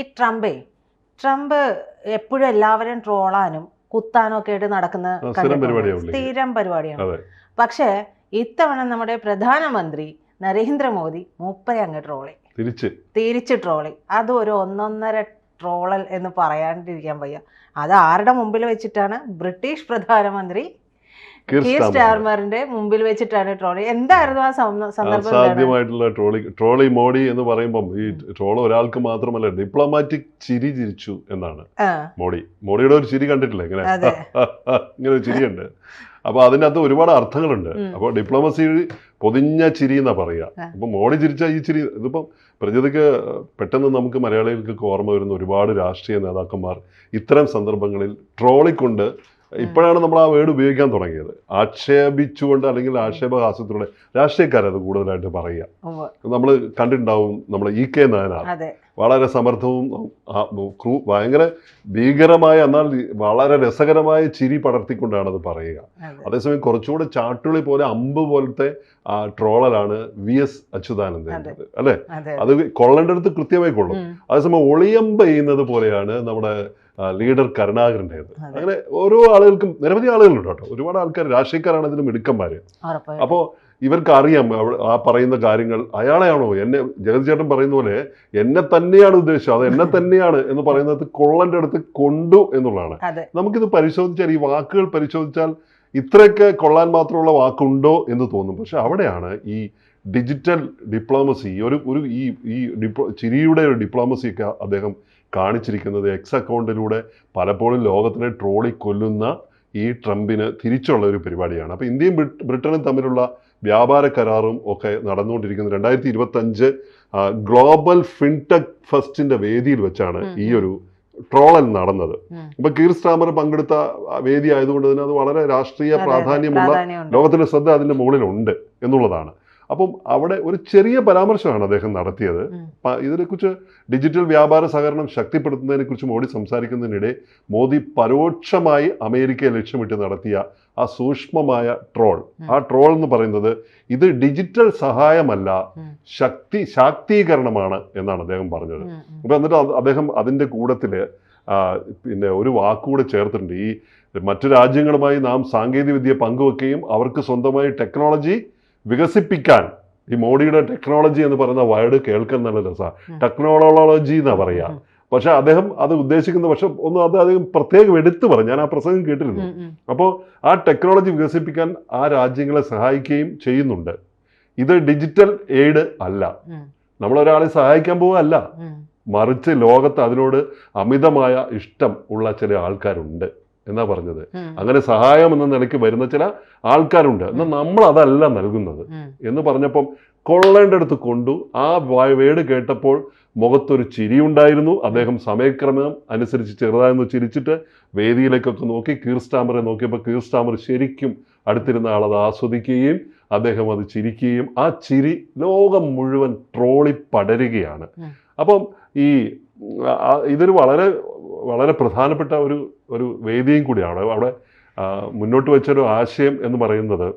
ഈ ട്രംപേ ട്രംപ് എപ്പോഴും എല്ലാവരും ട്രോളാനും കുത്താനും ഒക്കെ ആയിട്ട് നടക്കുന്ന സ്ഥിരം പരിപാടിയാണ്. പക്ഷേ ഇത്തവണ നമ്മുടെ പ്രധാനമന്ത്രി നരേന്ദ്രമോദി മൂപ്പരെ അങ്ങ് ട്രോളി. തിരിച്ച്. തിരിച്ച് ട്രോളി. അത് ഒരു ഒന്നൊന്നര ട്രോളൽ എന്ന് പറയാണ്ടിരിക്കാൻ വയ്യ. അത് ആരുടെ മുമ്പിൽ വെച്ചിട്ടാണ്? ബ്രിട്ടീഷ് പ്രധാനമന്ത്രി. സ്റ്റാർമറിന്റെ മുമ്പിൽ വെച്ചിട്ടാണ് ട്രോളി. എന്തായിരുന്നു ആ സന്ദ- സന്ദർഭം സാധ്യമായിട്ടുള്ള ട്രോളി. ട്രോളി മോഡി എന്ന് പറയുമ്പം ഈ ട്രോൾ ഒരാൾക്ക് മാത്രമല്ല ഡിപ്ലോമാറ്റിക് ചിരി ചിരിച്ചു എന്നാണ് മോഡി. മോഡിയുടെ ഒരു ചിരി കണ്ടിട്ടില്ല ഇങ്ങനെ? ഇങ്ങനെ ഒരു ചിരിയുണ്ട്. അപ്പൊ അതിനകത്ത് ഒരുപാട് അർത്ഥങ്ങളുണ്ട്. അപ്പൊ അപ്പോൾ ഡിപ്ലോമസി പൊതിഞ്ഞ ചിരി എന്നാ പറയാ അപ്പോൾ അപ്പൊ മോഡി ചിരിച്ച ഈ ചിരി ഇതിപ്പം പ്രജതയ്ക്ക് പെട്ടെന്ന് നമുക്ക് മലയാളികൾക്ക് ഓർമ്മ വരുന്ന ഒരുപാട് രാഷ്ട്രീയ നേതാക്കന്മാർ ഇത്തരം സന്ദർഭങ്ങളിൽ ട്രോളിക്കൊണ്ട് ഇപ്പോഴാണ് നമ്മൾ ആ വേർഡ് ഉപയോഗിക്കാൻ തുടങ്ങിയത്. ആക്ഷേപിച്ചുകൊണ്ട് അല്ലെങ്കിൽ ആക്ഷേപഹാസ്യത്തിലൂടെ രാഷ്ട്രീയക്കാരത് കൂടുതലായിട്ട് പറയുക. നമ്മൾ കണ്ടിട്ടുണ്ടാവും നമ്മൾ ഇ കെ നായനാർ. വളരെ സമർത്ഥവും ക്രൂ ഭയങ്കര ഭീകരമായ എന്നാൽ വളരെ രസകരമായ ചിരി പടർത്തിക്കൊണ്ടാണ് അത്. പറയുക അതേസമയം കുറച്ചുകൂടെ ചാട്ടുളി പോലെ അമ്പ് പോലത്തെ ആ ട്രോളലാണ് വി എസ് അച്യുതാനന്ദ അല്ലെ? അതെ കൊള്ളേണ്ടടുത്ത് കൃത്യമായി കൊള്ളും. അതേസമയം ഒളിയമ്പ് ചെയ്യുന്നത് പോലെയാണ് നമ്മുടെ ലീഡർ കരുണാകരന്റെത് അങ്ങനെ ഓരോ ആളുകൾക്കും നിരവധി ആളുകളുണ്ട് കേട്ടോ. ഒരുപാട് ആൾക്കാർ രാഷ്ട്രീയക്കാരാണ് ഇതിന് മിടുക്കന്മാർ. അപ്പോൾ ഇവർക്ക് അറിയാം ആ പറയുന്ന കാര്യങ്ങൾ. അയാളെയാണോ? എന്നെ ജഗതി ചേട്ടൻ പറയുന്ന പോലെ എന്നെ തന്നെയാണ് ഉദ്ദേശിച്ചത്. അത് എന്നെ തന്നെയാണ് എന്ന് പറയുന്നത് കൊള്ളന്റെ അടുത്ത് കൊണ്ടു എന്നുള്ളതാണ്. നമുക്കിത് പരിശോധിച്ചാൽ ഈ വാക്കുകൾ പരിശോധിച്ചാൽ ഇത്രയൊക്കെ കൊള്ളാൻ മാത്രമുള്ള വാക്കുണ്ടോ എന്ന് തോന്നും. പക്ഷെ അവിടെയാണ് ഈ ഡിജിറ്റൽ ഡിപ്ലോമസി ഒരു ഒരു ഈ ഈ ഡിപ്ലോ ചിരിയുടെ ഒരു ഡിപ്ലോമസി ഡിപ്ലോമസിയൊക്കെ അദ്ദേഹം കാണിച്ചിരിക്കുന്നത്. എക്സ് അക്കൗണ്ടിലൂടെ പലപ്പോഴും ലോകത്തിനെ ട്രോളി കൊല്ലുന്ന ഈ ട്രംപിന് തിരിച്ചുള്ള ഒരു പരിപാടിയാണ്. അപ്പോൾ ഇന്ത്യയും ബ്രിട്ട്- ബ്രിട്ടനും തമ്മിലുള്ള വ്യാപാര കരാറും ഒക്കെ നടന്നുകൊണ്ടിരിക്കുന്നത് രണ്ടായിരത്തി ഇരുപത്തഞ്ച് ഗ്ലോബൽ ഫിൻടെക് ഫസ്റ്റിന്റെ വേദിയിൽ വെച്ചാണ് ഈ ഒരു ട്രോളൽ നടന്നത്. ഉം. ഇപ്പൊ കീർ സ്റ്റാമർ പങ്കെടുത്ത വേദി ആയതുകൊണ്ട് തന്നെ അത് വളരെ രാഷ്ട്രീയ പ്രാധാന്യമുള്ള. ലോകത്തിന്റെ ശ്രദ്ധ അതിന്റെ മുകളിലുണ്ട് എന്നുള്ളതാണ്. അപ്പം അവിടെ ഒരു ചെറിയ പരാമർശമാണ് അദ്ദേഹം നടത്തിയത്. ഇതിനെക്കുറിച്ച് ഡിജിറ്റൽ വ്യാപാര സഹകരണം ശക്തിപ്പെടുത്തുന്നതിനെ കുറിച്ച് മോഡി സംസാരിക്കുന്നതിനിടെ മോദി പരോക്ഷമായി അമേരിക്കയെ ലക്ഷ്യമിട്ട് നടത്തിയ ആ സൂക്ഷ്മമായ ട്രോൾ. ആ ട്രോൾ എന്ന് പറയുന്നത് ഇത് ഡിജിറ്റൽ സഹായമല്ല ശക്തി ശാക്തീകരണമാണ് എന്നാണ് അദ്ദേഹം പറഞ്ഞത്. അപ്പൊ എന്നിട്ട് അദ്ദേഹം അതിന്റെ കൂടത്തിൽ പിന്നെ ഒരു വാക്കുകൂടെ ചേർത്തിട്ടുണ്ട്. ഈ മറ്റു രാജ്യങ്ങളുമായി നാം സാങ്കേതികവിദ്യ പങ്കുവെക്കുകയും അവർക്ക് സ്വന്തമായി ടെക്നോളജി വികസിപ്പിക്കാൻ ഈ മോഡിയുടെ ടെക്നോളജി എന്ന് പറയുന്ന വേർഡ് കേൾക്കാൻ നല്ല രസമാണ് ടെക്നോളജി ടെക്നോളോളജി എന്നാ പറയാ. പക്ഷെ അദ്ദേഹം അത് ഉദ്ദേശിക്കുന്ന പക്ഷെ ഒന്ന് അത് അദ്ദേഹം പ്രത്യേകം എടുത്തു പറഞ്ഞു. ഞാൻ ആ പ്രസംഗം കേട്ടിരുന്നു. അപ്പോൾ ആ ടെക്നോളജി വികസിപ്പിക്കാൻ ആ രാജ്യങ്ങളെ സഹായിക്കുകയും ചെയ്യുന്നുണ്ട്. ഇത് ഡിജിറ്റൽ എയ്ഡ് അല്ല. നമ്മളൊരാളെ സഹായിക്കാൻ പോവുകയല്ല. മറിച്ച് ലോകത്ത് അതിനോട് അമിതമായ ഇഷ്ടം ഉള്ള ചില ആൾക്കാരുണ്ട്. എന്നാ പറഞ്ഞത്? അങ്ങനെ സഹായം എന്ന നിലയ്ക്ക് വരുന്ന ചില ആൾക്കാരുണ്ട്. എന്നാൽ നമ്മൾ അതല്ല നൽകുന്നത്. എന്ന് പറഞ്ഞപ്പം കൊള്ളേണ്ടടുത്ത് കൊണ്ടു ആ വേട് കേട്ടപ്പോൾ മുഖത്തൊരു ചിരിയുണ്ടായിരുന്നു. അദ്ദേഹം സമയക്രമം അനുസരിച്ച് ചെറുതായെന്ന് ചിരിച്ചിട്ട് വേദിയിലേക്കൊക്കെ നോക്കി കീർസ്റ്റാമറെ നോക്കിയപ്പോൾ കീർസ്റ്റാമർ ശരിക്കും അടുത്തിരുന്ന ആളത് ആസ്വദിക്കുകയും അദ്ദേഹം അത് ചിരിക്കുകയും ആ ചിരി ലോകം മുഴുവൻ ട്രോളി പടരുകയാണ്. അപ്പം ഈ ഇതൊരു വളരെ വളരെ പ്രധാനപ്പെട്ട ഒരു ഒരു വേദിയും കൂടിയാണ്. അവിടെ മുന്നോട്ട് വെച്ചൊരു ആശയം എന്ന് പറയുന്നത്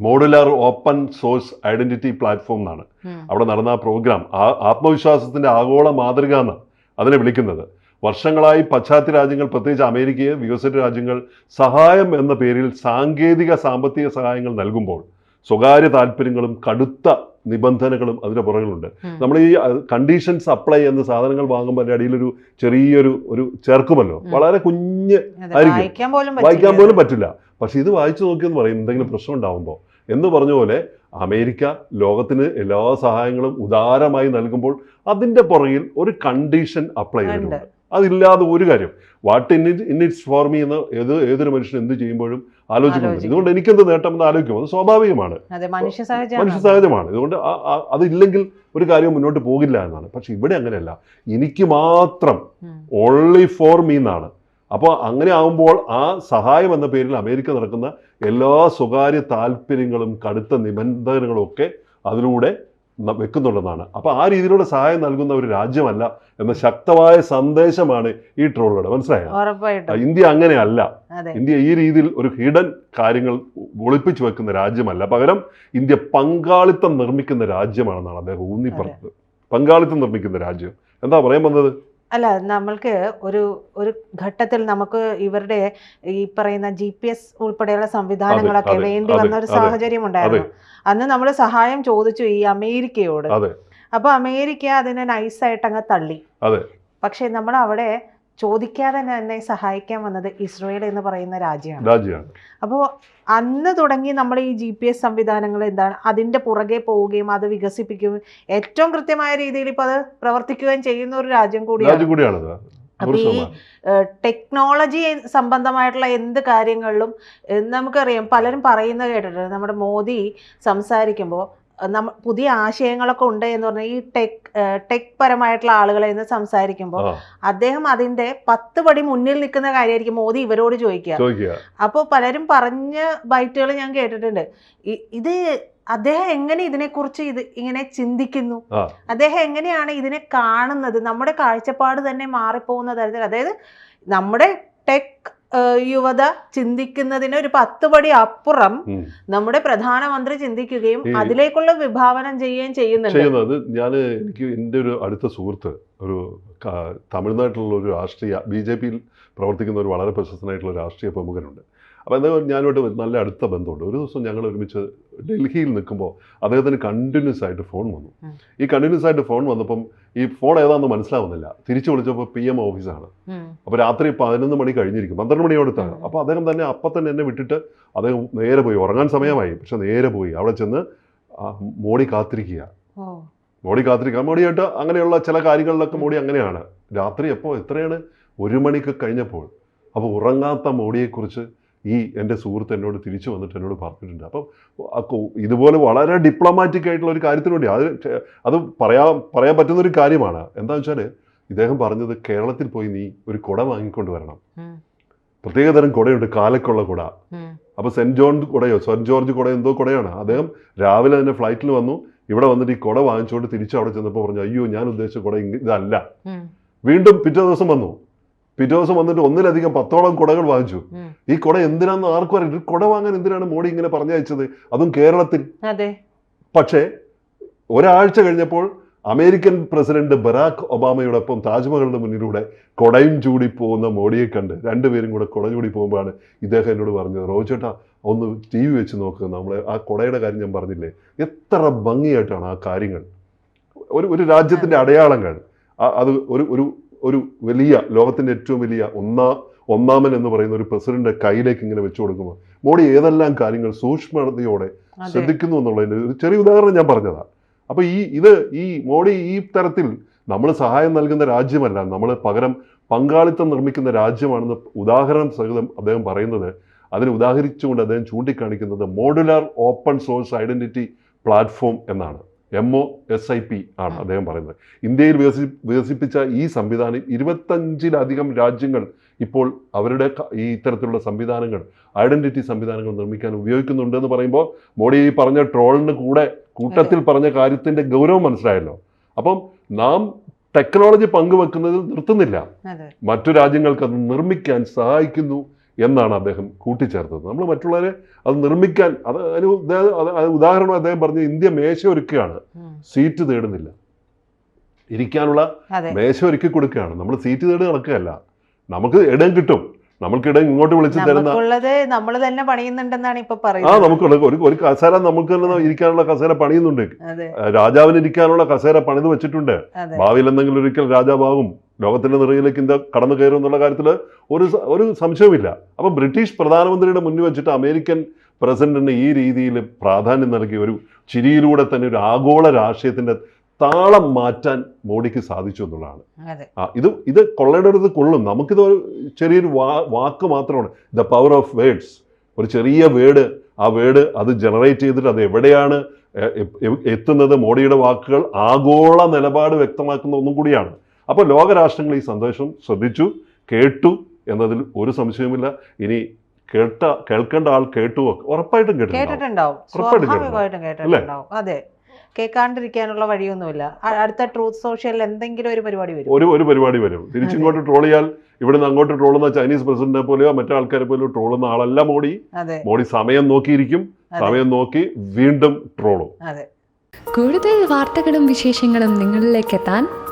modular open source identity platform എന്നാണ്. അവിടെ നടന്ന ആ പ്രോഗ്രാം ആ ആത്മവിശ്വാസത്തിന്റെ ആഗോള മാതൃക എന്ന് അതിനെ വിളിക്കുന്നത്. വർഷങ്ങളായി പശ്ചാത്യ രാജ്യങ്ങൾ പ്രത്യേകിച്ച് അമേരിക്കയെ വികസിത രാജ്യങ്ങൾ സഹായം എന്ന പേരിൽ സാങ്കേതിക സാമ്പത്തിക സഹായങ്ങൾ നൽകുമ്പോൾ സ്വകാര്യ താല്പര്യങ്ങളും കടുത്ത നിബന്ധനകളും അതിന്റെ പുറകിലുണ്ട്. നമ്മൾ ഈ കണ്ടീഷൻസ് അപ്ലൈ എന്ന സാധനങ്ങൾ വാങ്ങുമ്പോൾ അതിന്റെ അടിയിലൊരു ചെറിയൊരു ഒരു ചേർക്കുമല്ലോ. വളരെ കുഞ്ഞ് ആയിരിക്കും. വായിക്കാൻ പോലും പറ്റില്ല. പക്ഷെ ഇത് വായിച്ചു നോക്കിയെന്ന് പറയും എന്തെങ്കിലും പ്രശ്നം ഉണ്ടാവുമ്പോൾ. എന്ന് പറഞ്ഞ പോലെ അമേരിക്ക ലോകത്തിന് എല്ലാ സഹായങ്ങളും ഉദാരമായി നൽകുമ്പോൾ അതിന്റെ പുറകിൽ ഒരു കണ്ടീഷൻ അപ്ലൈ ചെയ്യുന്നുണ്ട് അതില്ലാതെ ഒരു കാര്യം what in in it's for me എന്ന് ഏത് ഏതൊരു മനുഷ്യൻ എന്ത് ചെയ്യുമ്പോഴും ആലോചിക്കുന്നുണ്ട്. ആലോചിക്കും. ഇതുകൊണ്ട് എനിക്കെന്ത് നേട്ടം എന്ന് ആലോചിക്കും അത് സ്വാഭാവികമാണ്. മനുഷ്യ സഹജമാണ് ഇതുകൊണ്ട് അതില്ലെങ്കിൽ ഒരു കാര്യം മുന്നോട്ട് പോകില്ല എന്നാണ്. പക്ഷെ ഇവിടെ അങ്ങനെയല്ല. എനിക്ക് മാത്രം. ഓൺലി ഫോർ മീ എന്നാണ്. അപ്പോൾ അങ്ങനെ ആകുമ്പോൾ ആ സഹായം എന്ന പേരിൽ അമേരിക്ക നടക്കുന്ന എല്ലാ സ്വകാര്യ താല്പര്യങ്ങളും കടുത്ത നിബന്ധനകളും ഒക്കെ അതിലൂടെ വെക്കുന്നുണ്ടെന്നാണ് അപ്പോൾ ആ രീതിയിലുള്ള സഹായം നൽകുന്ന ഒരു രാജ്യമല്ല എന്ന ശക്തമായ സന്ദേശമാണ് ഈ ട്രോളുകൾ. മനസ്സിലായോ? ഉറപ്പായിട്ടും. ഇന്ത്യ അങ്ങനെയല്ല. ഇന്ത്യ ഈ രീതിയിൽ ഒരു ഹിഡൻ കാര്യങ്ങൾ ഒളിപ്പിച്ചു വെക്കുന്ന രാജ്യമല്ല. പകരം ഇന്ത്യ പങ്കാളിത്തം നിർമ്മിക്കുന്ന രാജ്യമാണെന്നാണ് അദ്ദേഹം ഊന്നി പറഞ്ഞത് പങ്കാളിത്തം നിർമ്മിക്കുന്ന രാജ്യം. എന്താ പറയാൻ വന്നത്? അല്ല നമ്മൾക്ക് ഒരു ഒരു ഘട്ടത്തിൽ നമുക്ക് ഇവരുടെ ഈ പറയുന്ന ജി പി എസ് ഉൾപ്പെടെയുള്ള സംവിധാനങ്ങളൊക്കെ വേണ്ടി വന്ന ഒരു സാഹചര്യം ഉണ്ടായിരുന്നു. അന്ന് നമ്മൾ സഹായം ചോദിച്ചു ഈ അമേരിക്കയോട്. അപ്പൊ അമേരിക്ക അതിനെ നൈസായിട്ട് അങ്ങ് തള്ളി. പക്ഷെ നമ്മൾ അവിടെ ചോദിക്കാതെ തന്നെ സഹായിക്കാൻ വന്നത് ഇസ്രയേൽ എന്ന് പറയുന്ന രാജ്യമാണ്. രാജ്യമാണ്. അപ്പോൾ അന്ന് തുടങ്ങി നമ്മൾ ഈ ജി പി എസ് സംവിധാനങ്ങൾ എന്താണ് അതിന്റെ പുറകെ പോവുകയും അത് വികസിപ്പിക്കുകയും ഏറ്റവും കൃത്യമായ രീതിയിൽ ഇപ്പോൾ അത് പ്രവർത്തിക്കുകയും ചെയ്യുന്ന ഒരു രാജ്യം കൂടിയാണ്. രാജ്യം കൂടിയാണത്. അപ്പൊ ഈ ടെക്നോളജി സംബന്ധമായിട്ടുള്ള എന്ത് കാര്യങ്ങളിലും നമുക്കറിയാം പലരും പറയുന്നത് കേട്ടിട്ടുണ്ട്. നമ്മുടെ മോദി സംസാരിക്കുമ്പോൾ പുതിയ ആശയങ്ങളൊക്കെ ഉണ്ട് എന്ന് പറഞ്ഞാൽ ഈ ടെക് ടെക് പരമായിട്ടുള്ള ആളുകളെ നിന്ന് സംസാരിക്കുമ്പോൾ അദ്ദേഹം അതിന്റെ പത്ത് പടി മുന്നിൽ നിൽക്കുന്ന കാര്യമായിരിക്കും മോദി ഇവരോട് ചോദിക്കുക. അപ്പോൾ പലരും പറഞ്ഞ ബൈറ്റുകൾ ഞാൻ കേട്ടിട്ടുണ്ട്. ഇത് അദ്ദേഹം എങ്ങനെ ഇതിനെക്കുറിച്ച് ഇത് ഇങ്ങനെ ചിന്തിക്കുന്നു? അദ്ദേഹം എങ്ങനെയാണ് ഇതിനെ കാണുന്നത്? നമ്മുടെ കാഴ്ചപ്പാട് തന്നെ മാറിപ്പോകുന്ന തരത്തിൽ. അതായത് നമ്മുടെ ടെക് യുവത ചിന്തിക്കുന്നതിന് ഒരു പത്ത് പടി അപ്പുറം നമ്മുടെ പ്രധാനമന്ത്രി ചിന്തിക്കുകയും അതിലേക്കുള്ള വിഭാവനം ചെയ്യുകയും ചെയ്യുന്നുണ്ട്. ഞാൻ എനിക്ക് എന്റെ ഒരു അടുത്ത സുഹൃത്ത് ഒരു തമിഴ്നാട്ടിലുള്ള ഒരു രാഷ്ട്രീയ ബി ജെ പിയിൽ പ്രവർത്തിക്കുന്ന ഒരു വളരെ പ്രശസ്തനായിട്ടുള്ള രാഷ്ട്രീയ പ്രമുഖനുണ്ട്. അപ്പോൾ എന്താ ഞാനുമായിട്ട് നല്ല അടുത്ത ബന്ധമുണ്ട്. ഒരു ദിവസം ഞങ്ങൾ ഒരുമിച്ച് ഡൽഹിയിൽ നിൽക്കുമ്പോൾ അദ്ദേഹത്തിന് കണ്ടിന്യൂസ് ആയിട്ട് ഫോൺ വന്നു. ഈ കണ്ടിന്യൂസ് ആയിട്ട് ഫോൺ വന്നപ്പം ഈ ഫോൺ ഏതാണെന്ന് മനസ്സിലാവുന്നില്ല. തിരിച്ചു വിളിച്ചപ്പോൾ പി എം ഓഫീസാണ്. അപ്പോൾ രാത്രി പതിനൊന്ന് മണി കഴിഞ്ഞിരിക്കും. പന്ത്രണ്ട് മണിയോടത്താണ്. അപ്പോൾ അദ്ദേഹം തന്നെ അപ്പം തന്നെ എന്നെ വിട്ടിട്ട് അദ്ദേഹം നേരെ പോയി. ഉറങ്ങാൻ സമയമായി. പക്ഷെ നേരെ പോയി. അവിടെ ചെന്ന് മോടി മോഡി കാത്തിരിക്കുക. മോഡി കാത്തിരിക്കുക. മോഡിയായിട്ട് അങ്ങനെയുള്ള ചില കാര്യങ്ങളിലൊക്കെ മോഡി അങ്ങനെയാണ്. രാത്രി എപ്പോൾ എത്രയാണ്? ഒരു മണിക്ക് കഴിഞ്ഞപ്പോൾ. അപ്പോൾ ഉറങ്ങാത്ത മോഡിയെക്കുറിച്ച് ഈ എന്റെ സുഹൃത്ത് എന്നോട് തിരിച്ചു വന്നിട്ട് എന്നോട് പറഞ്ഞിട്ടുണ്ട്. അപ്പം ഇതുപോലെ വളരെ ഡിപ്ലോമാറ്റിക് ആയിട്ടുള്ള ഒരു കാര്യത്തിന് വേണ്ടി അത് അത് പറയാൻ പറയാൻ പറ്റുന്ന ഒരു കാര്യമാണ്. എന്താണെന്ന് വെച്ചാൽ ഇദ്ദേഹം പറഞ്ഞത് കേരളത്തിൽ പോയി നീ ഒരു കുട വാങ്ങിക്കൊണ്ട് വരണം. പ്രത്യേക പ്രത്യേകതരം കുടയുണ്ട്. കാലക്കുള്ള കുട. അപ്പോൾ സെന്റ് ജോൺ കുടയോ സെന്റ് ജോർജ് കുടയോ എന്തോ കുടയാണ്. അദ്ദേഹം രാവിലെ തന്നെ ഫ്ലൈറ്റിൽ വന്നു. ഇവിടെ വന്നിട്ട് ഈ കുട വാങ്ങിച്ചുകൊണ്ട് തിരിച്ചു അവിടെ ചെന്നപ്പോൾ പറഞ്ഞു അയ്യോ ഞാൻ ഉദ്ദേശിച്ച കുട ഇതല്ല. വീണ്ടും പിറ്റേ ദിവസം വന്നു. പിറ്റേ ദിവസം വന്നിട്ട് ഒന്നിലധികം പത്തോളം കുടകൾ വാങ്ങിച്ചു. ഈ കുട എന്തിനാന്ന് ആർക്കും അറിയില്ല. കുട വാങ്ങാൻ എന്തിനാണ് മോഡി ഇങ്ങനെ പറഞ്ഞയച്ചത്? അതും കേരളത്തിൽ. പക്ഷേ ഒരാഴ്ച കഴിഞ്ഞപ്പോൾ അമേരിക്കൻ പ്രസിഡന്റ് ബറാഖ് ഒബാമയോടൊപ്പം താജ്മഹലിന്റെ മുന്നിലൂടെ കൊടയും ചൂടി പോകുന്ന മോഡിയെ കണ്ട് രണ്ടുപേരും കൂടെ കുട ചൂടി പോകുമ്പോഴാണ് ഇദ്ദേഹം എന്നോട് പറഞ്ഞത് റോജേട്ടാ ഒന്ന് ടി വി വെച്ച് നോക്കുക നമ്മളെ ആ കൊടയുടെ കാര്യം ഞാൻ പറഞ്ഞില്ലേ? എത്ര ഭംഗിയായിട്ടാണ് ആ കാര്യങ്ങൾ. ഒരു ഒരു രാജ്യത്തിന്റെ അടയാളങ്ങൾ. അത് ഒരു ഒരു ഒരു വലിയ ലോകത്തിന്റെ ഏറ്റവും വലിയ ഒന്നാ ഒന്നാമൻ എന്ന് പറയുന്ന ഒരു പ്രസിഡന്റ് കയ്യിലേക്ക് ഇങ്ങനെ വെച്ചു കൊടുക്കുമ്പോൾ മോഡി ഏതെല്ലാം കാര്യങ്ങൾ സൂക്ഷ്മതയോടെ ശ്രദ്ധിക്കുന്നു എന്നുള്ളതിന്റെ ഒരു ചെറിയ ഉദാഹരണം ഞാൻ പറഞ്ഞതാ. അപ്പോൾ ഈ ഇത് ഈ മോഡി ഈ തരത്തിൽ നമ്മൾ സഹായം നൽകുന്ന രാജ്യമല്ല നമ്മൾ പകരം പങ്കാളിത്തം നിർമ്മിക്കുന്ന രാജ്യമാണെന്ന് ഉദാഹരണം സഹിതം അദ്ദേഹം പറയുന്നത് അതിന് ഉദാഹരിച്ചുകൊണ്ട് അദ്ദേഹം ചൂണ്ടിക്കാണിക്കുന്നത് modular open source identity platform എന്നാണ്. M O S I P ആണ് അദ്ദേഹം പറയുന്നത്. ഇന്ത്യയിൽ വികസി വികസിപ്പിച്ച ഈ സംവിധാനം ഇരുപത്തഞ്ചിലധികം രാജ്യങ്ങൾ ഇപ്പോൾ അവരുടെ ഈ ഇത്തരത്തിലുള്ള സംവിധാനങ്ങൾ ഐഡന്റിറ്റി സംവിധാനങ്ങൾ നിർമ്മിക്കാൻ ഉപയോഗിക്കുന്നുണ്ട് എന്ന് പറയുമ്പോൾ മോഡി ഈ പറഞ്ഞ ട്രോളിന് കൂടെ കൂട്ടത്തിൽ പറഞ്ഞ കാര്യത്തിന്റെ ഗൗരവം മനസ്സിലായല്ലോ. അപ്പം നാം ടെക്നോളജി പങ്കുവെക്കുന്നതിൽ നിർത്തുന്നില്ല. മറ്റു രാജ്യങ്ങൾക്ക് അത് നിർമ്മിക്കാൻ സഹായിക്കുന്നു. എന്നാണ് അദ്ദേഹം കൂട്ടിച്ചേർത്തത്. നമ്മൾ മറ്റുള്ളവരെ അത് നിർമ്മിക്കാൻ അത് അതിന് ഉദാ- അത് അത് ഉദാഹരണം അദ്ദേഹം പറഞ്ഞു ഇന്ത്യ മേശ ഒരുക്കുകയാണ്. സീറ്റ് തേടുന്നില്ല. ഇരിക്കാനുള്ള മേശ ഒരുക്കി കൊടുക്കുകയാണ്. നമ്മൾ സീറ്റ് തേടി നടക്കുകയല്ല. നമുക്ക് ഇടം കിട്ടും. നമുക്ക് ഇടം ഇങ്ങോട്ട് വിളിച്ച് തരുന്ന നമ്മൾ തന്നെ പണിയുന്നുണ്ടെന്നാണ് ഇപ്പൊ ആ നമുക്ക് നമുക്കുള്ള ഒരു ഒരു കസേര നമുക്ക് തന്നെ ഇരിക്കാനുള്ള കസേര പണിയുന്നുണ്ട്. രാജാവിന് ഇരിക്കാനുള്ള കസേര പണിത് വെച്ചിട്ടുണ്ട്. ഭാവിയിൽ എന്തെങ്കിലും ഒരിക്കൽ രാജാവാകും. ലോകത്തിന്റെ നിറയിലേക്ക് ഇന്ത്യ കടന്നു കയറും എന്നുള്ള കാര്യത്തിൽ ഒരു ഒരു സംശയവുമില്ല. അപ്പം ബ്രിട്ടീഷ് പ്രധാനമന്ത്രിയുടെ മുന്നിൽ വെച്ചിട്ട് അമേരിക്കൻ പ്രസിഡന്റിന് ഈ രീതിയിൽ പ്രാധാന്യം നൽകി ഒരു ചിരിയിലൂടെ തന്നെ ഒരു ആഗോള രാഷ്ട്രീയത്തിന്റെ താളം മാറ്റാൻ മോഡിക്ക് സാധിച്ചു എന്നുള്ളതാണ്. ആ ഇത് ഇത് കൊള്ളേണ്ടത് കൊള്ളും. നമുക്കിത് ഒരു ചെറിയൊരു വാ വാക്ക് മാത്രമാണ്. ദ പവർ ഓഫ് വേഡ്സ് ഒരു ചെറിയ വേർഡ് ആ വേർഡ് അത് ജനറേറ്റ് ചെയ്തിട്ട് അത് എവിടെയാണ് എത്തുന്നത്? മോഡിയുടെ വാക്കുകൾ ആഗോള നിലപാട് വ്യക്തമാക്കുന്ന ഒന്നും കൂടിയാണ്. അപ്പോൾ ലോകരാഷ്ട്രങ്ങൾ ഈ സന്ദേശം ശ്രദ്ധിച്ചു കേട്ടു എന്നതിൽ ഒരു സംശയവുമില്ല. ഇനി കേട്ട കേൾക്കേണ്ട ആൾ കേട്ടു ഉറപ്പായിട്ടും കേട്ടിട്ടുണ്ടാവും. സ്വാഭാവികമായിട്ടും അതെ. കേൾക്കാണ്ടിരിക്കാനുള്ള വഴിയൊന്നുമില്ല. അടുത്ത ട്രൂത്ത് സോഷ്യലിൽ എന്തെങ്കിലും ഒരു പരിപാടി വരും. ഒരു ഒരു പരിപാടി വരും. തിരിച്ചിങ്ങോട്ട് ട്രോൾ ചെയ്യാൽ ഇവിടുന്ന് അങ്ങോട്ട് ട്രോളുന്ന ചൈനീസ് പ്രസിഡന്റിനെ പോലെയോ മറ്റു ആൾക്കാരെ പോലെയോ ട്രോളുന്ന ആളല്ല മോഡി. മോഡി സമയം നോക്കിയിരിക്കും. സമയം നോക്കി വീണ്ടും ട്രോളും. അതെ. കൂടുതൽ വാർത്തകളും വിശേഷങ്ങളും നിങ്ങളിലേക്ക് എത്താൻ